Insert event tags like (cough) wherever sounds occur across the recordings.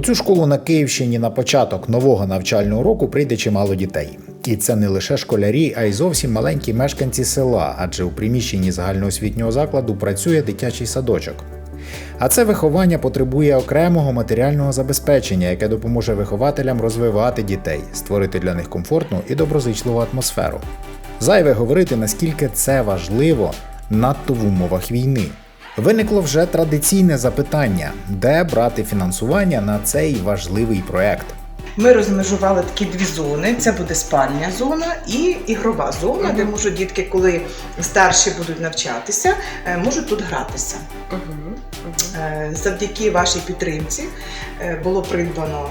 цю школу на Київщині на початок нового навчального року прийде чимало дітей. І це не лише школярі, а й зовсім маленькі мешканці села, адже у приміщенні загальноосвітнього закладу працює дитячий садочок. А це виховання потребує окремого матеріального забезпечення, яке допоможе вихователям розвивати дітей, створити для них комфортну і доброзичливу атмосферу. Зайве говорити, наскільки це важливо надто в умовах війни. Виникло вже традиційне запитання, де брати фінансування на цей важливий проект. Ми розмежували такі дві зони: це буде спальня зона і ігрова зона, де можуть дітки, коли старші будуть навчатися, е, можуть тут гратися. Е, Завдяки вашій підтримці е, було придбано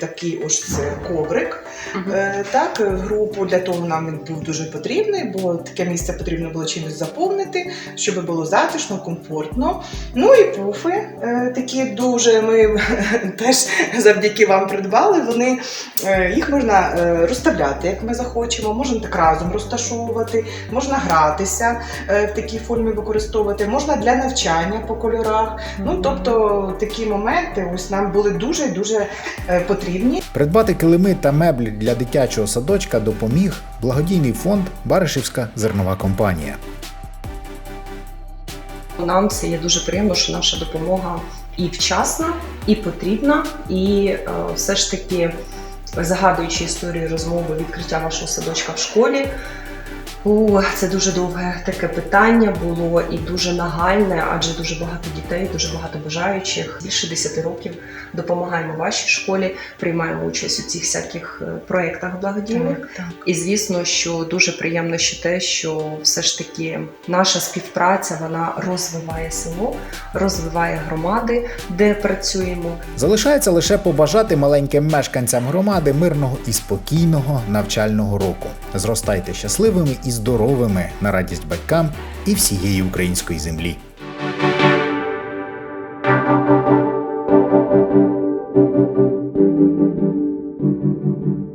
такий ось це коврик. Е, Так, е, групу для того нам він був дуже потрібний, бо таке місце потрібно було чимось заповнити, щоб було затишно, комфортно. Ну і пуфи е, такі дуже ми (laughs) теж завдяки вам придбали. Вони е, їх можна е, розставляти, як ми захочемо. Можна так разом розташовувати, можна гратися е, в такій формі використовувати, можна для навчання по кольорах. Ну тобто такі моменти ось нам були дуже дуже е, потрібні. Придбати килими та меблі для дитячого садочка допоміг благодійний фонд Баришівська зернова компанія. Нам це є дуже приємно, що наша допомога і вчасна, і потрібна, і е, все ж таки, загадуючи історію розмови відкриття вашого садочка в школі. О, це дуже довге таке питання було і дуже нагальне, адже дуже багато дітей, дуже багато бажаючих. Більше 10 років допомагаємо вашій школі, приймаємо участь у цих всяких е, проєктах благодійних. так. І звісно, що дуже приємно ще те, що все ж таки наша співпраця вона розвиває село, розвиває громади, де працюємо. Залишається лише побажати маленьким мешканцям громади мирного і спокійного навчального року. Зростайте щасливими і здоровими на радість батькам і всієї української землі.